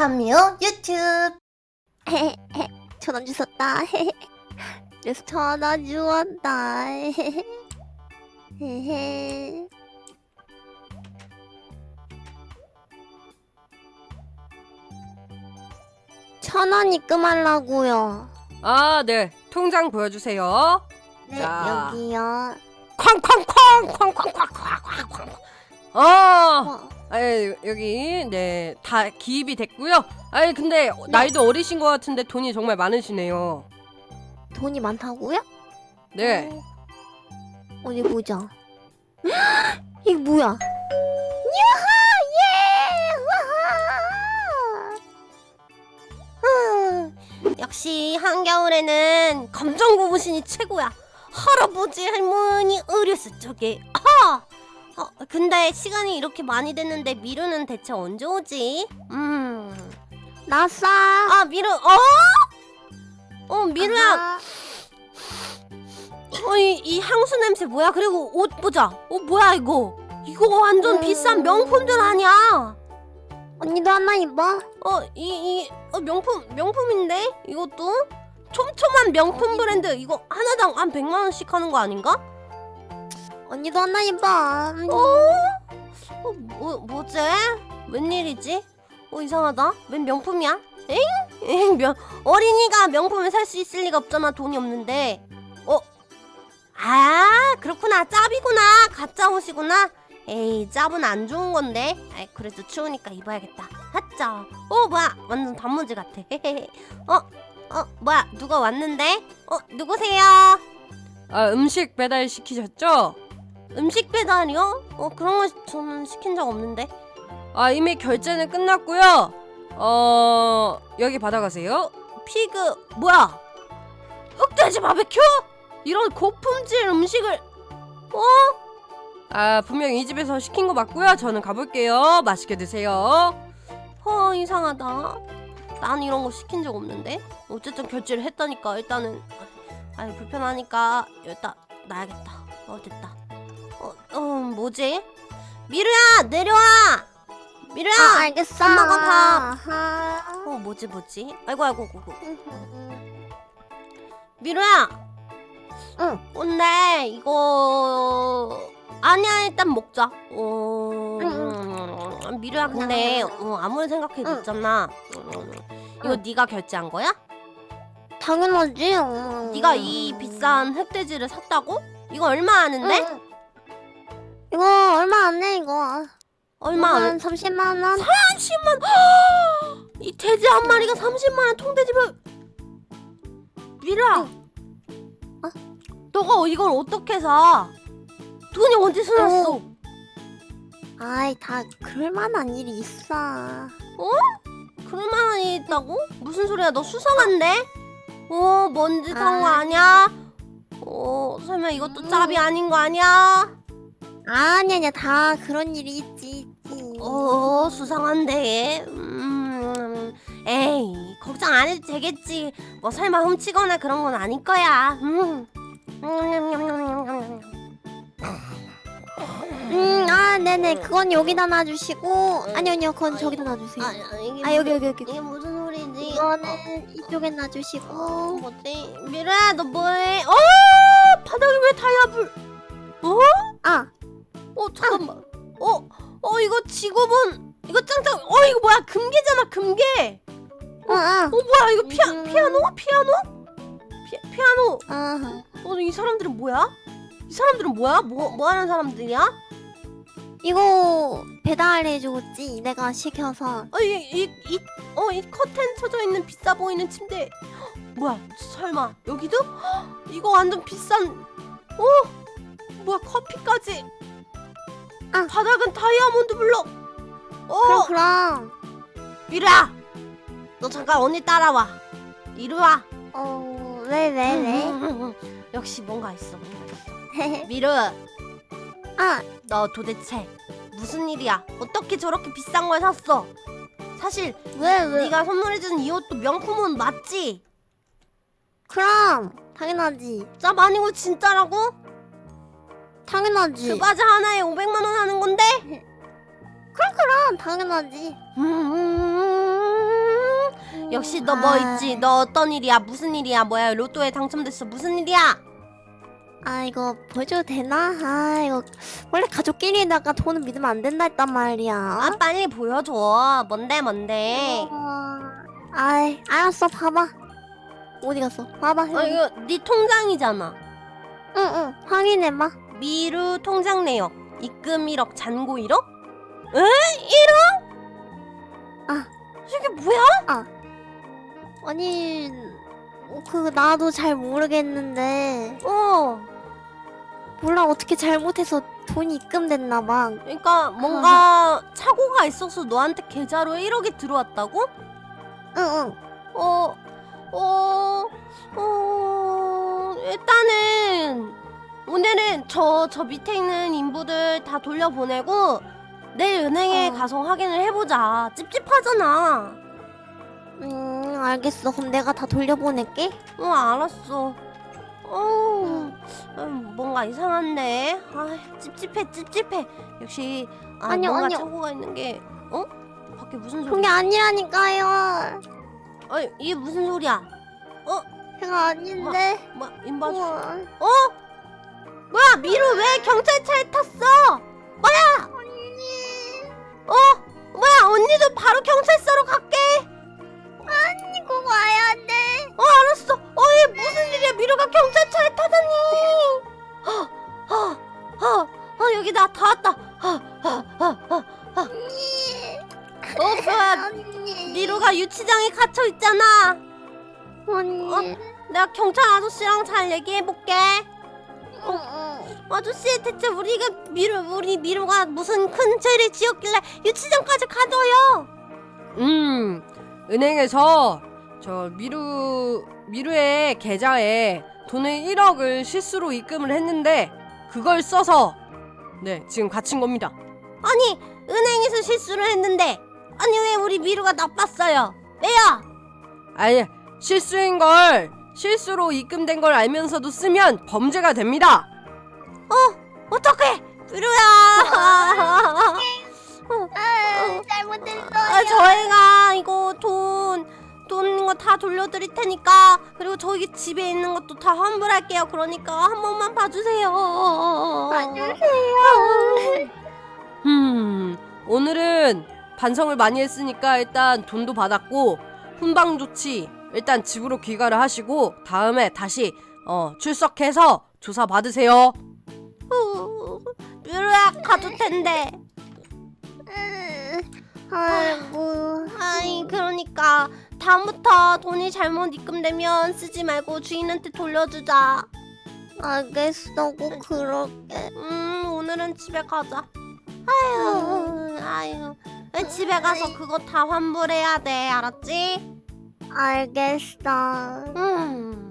찬미호 유튜브 천원 주셨다. 그래서 천원 주었다. 천원 입금하려고요. 아, 네. 통장 보여주세요. 네, 자. 여기요. 쾅쾅쾅 쾅쾅쾅쾅쾅쾅. 어, 어, 아, 여기 네 다 기입이 됐고요. 아니 근데 나이도 어리신 것 같은데 돈이 정말 많으시네요. 돈이 많다고요? 네. 어, 어디 보자. 이게 뭐야? 야하! 예! 와하! 역시 한겨울에는 검정 고무신이 최고야 할아버지 할머니 어렸을 적에 아! 어, 근데 시간이 이렇게 많이 됐는데 미루는 대체 언제 오지? 음... 나싸. 아 미루 어? 어 미루야 어, 이, 이 향수 냄새 뭐야? 그리고 옷 보자. 어 뭐야 이거? 이거 완전 음. 비싼 명품들 아니야? 언니도 하나 입어. 어 이 이 어, 명품 명품인데 이것도 촘촘한 명품 브랜드 이거 하나당 한 100만 원씩 하는 거 아닌가? 언니도 하나 입어. 어 뭐, 뭐지? 웬일이지? 어 이상하다. 웬 명품이야? 엥? 엥 명 어린이가 명품을 살 수 있을 리가 없잖아 돈이 없는데. 어? 아 그렇구나 짭이구나 가짜 옷이구나. 에이 짭은 안 좋은 건데. 아이 그래도 추우니까 입어야겠다. 하짜. 어 뭐야 완전 단무지 같아. 어? 어 뭐야 누가 왔는데? 어 누구세요? 아 음식 배달 시키셨죠? 음식 배달이요? 어 그런 거 저는 시킨 적 없는데. 아 이미 결제는 끝났고요. 어 여기 받아가세요. 피그 뭐야? 흑돼지 바베큐? 이런 고품질 음식을 어? 아 분명 이 집에서 시킨 거 맞고요. 저는 가볼게요. 맛있게 드세요. 어 이상하다. 난 이런 거 시킨 적 없는데. 어쨌든 결제를 했다니까 일단은 아니 불편하니까 일단 놔야겠다. 어 됐다. 어, 어 뭐지? 미루야 내려와. 미루야. 아, 알겠어. 엄마가 다- 아하. 어 뭐지 뭐지? 아이고 아이고 아이고. 미루야. 응. 근데 이거 아니야 일단 먹자. 어 응, 미루야 근데 어, 아무리 생각해도 응. 있잖아. 음, 이거 응. 네가 결제한 거야? 당연하지. 응. 네가 이 비싼 흑돼지를 샀다고? 이거 얼마 하는데? 응. 안내 이거. 얼마? 한 30만 원. 30만. 이 돼지 한 마리가 30만 원 통돼지면 미루야. 어? 너가 이걸 어떻게 사? 돈이 어디 서 났어? 어. 아이 다 그럴 만한 일이 있어. 그럴 만한 일이 있다고? 무슨 소리야? 너 수상한데? 어, 뭔짓 한거 아. 아니야? 어, 설마 이것도 짭이 아닌 거 아니야? 아니 아니야 다 그런 일이 있지 있지. 어, 수상한데. 음, 에이, 걱정 안 해도 되겠지. 뭐 설마 훔치거나 그런 건 아닐 거야. 음. 음, 아 네네 그건 여기다 놔주시고 아니요 아니요 그건 저기다 놔주세요. 아, 이게 아 여기 여기 여기. 이게 무슨 소리지? 이거는 이쪽에 놔주시고. 뭐지? 미라야, 너 뭐해? 어! 바닥에 왜 다이아불? 어? 아 어 잠깐만. 어, 어 이거 지구본 이거 짱짱. 어 이거 뭐야? 금괴잖아 금괴. 어, 아. 어 뭐야 이거 피아 음. 피아노? 피아노? 피, 피아노. 아 어이 사람들은 뭐야? 이 사람들은 뭐야? 뭐 뭐 하는 사람들이야? 이거 배달해주겠지 내가 시켜서. 어이이이어이 커튼 쳐져 있는 비싸 보이는 침대. 헉, 뭐야? 설마 여기도? 헉, 이거 완전 비싼. 어? 뭐야 커피까지. 아. 바닥은 다이아몬드 블럭. 어. 그럼 그럼. 미루야 너 잠깐 언니 따라와 이리 와 어 왜 왜 왜? 음, 역시 뭔가 있어 뭔가 있어. 미루 아너 도대체 무슨 일이야 어떻게 저렇게 비싼 걸 샀어 사실 왜 왜? 네가 선물해준 이 옷도 명품 옷 맞지? 그럼 당연하지. 짭 아니고 진짜라고? 당연하지. 그 바지 하나에 500만 원 하는 건데? 그럼 그럼 당연하지. 음, 역시 너 뭐 아. 있지? 너 어떤 일이야? 무슨 일이야? 뭐야? 로또에 당첨됐어? 무슨 일이야? 아 이거 보여줘도 되나? 아 이거 원래 가족끼리다가 돈을 믿으면 안 된다 했단 말이야. 아 빨리 보여줘. 뭔데 뭔데? 어... 아이 알았어 봐봐. 어디 갔어? 봐봐. 어 이거 네 통장이잖아. 응응 확인해봐. 미루 통장 내역. 입금 1억, 잔고 1억? 에? 1억? 아. 이게 뭐야? 아니 어, 그 나도 잘 모르겠는데 어. 몰라 어떻게 잘못해서 돈이 입금됐나 봐. 그러니까 뭔가 착오가 있어서 너한테 계좌로 1억이 들어왔다고? 응응. 어, 어, 어, 일단은 오늘은 저, 저 밑에 있는 인부들 다 돌려보내고 내일 은행에 어. 가서 확인을 해보자. 찝찝하잖아. 음 알겠어. 그럼 내가 다 돌려보낼게. 어, 알았어. 어, 음, 뭔가 이상한데. 아, 찝찝해, 찝찝해. 역시 아, 아니요, 뭔가 아니요. 착오가 있는 게, 어? 밖에 무슨 그런 게 소리야? 아니라니까요. 아니, 이게 무슨 소리야? 제가 아닌데. 뭐, 인바주. 우와. 어? 뭐야 미루 왜 경찰차에 탔어? 언니. 어? 뭐야 언니도 바로 경찰서로 갈게 언니 꼭 와야 돼. 어 알았어 어이 무슨 일이야 미루가 경찰차에 타다니 어어어 어, 여기 나 다 왔다 어어어어 언니. 어, 뭐야 언니. 미루가 유치장에 갇혀 있잖아 언니. 내가 경찰 아저씨랑 잘 얘기해 볼게 응, 응. 아저씨 대체 우리가 미루 우리 미루가 무슨 큰 죄를 지었길래 유치장까지 가둬요 음, 은행에서 저 미루 미루의 계좌에 돈을 1억을 실수로 입금을 했는데 그걸 써서 네 지금 갇힌 겁니다. 아니 은행에서 실수를 했는데 아니 왜 우리 미루가 나빴어요? 왜요? 아예 실수인 걸 실수로 입금된 걸 알면서도 쓰면 범죄가 됩니다. 어떡해 미루야 아, 잘못했어요. 아, 저희가 이거 돈 돈 거 다 돌려드릴 테니까 그리고 저희 집에 있는 것도 다 환불할게요 그러니까 한 번만 봐주세요 봐주세요. 음 오늘은 반성을 많이 했으니까 일단 돈도 받았고 훈방 조치 일단 집으로 귀가를 하시고 다음에 다시 어 출석해서 조사 받으세요. 후, 미루야 가도 텐데 음, 아이고. 아이 그러니까 다음부터 돈이 잘못 입금되면 쓰지 말고 주인한테 돌려주자 알겠어. 꼭 그럴게. 음 오늘은 집에 가자 아유 아유 집에 가서 그거 다 환불해야 돼 알았지? 알겠어. 음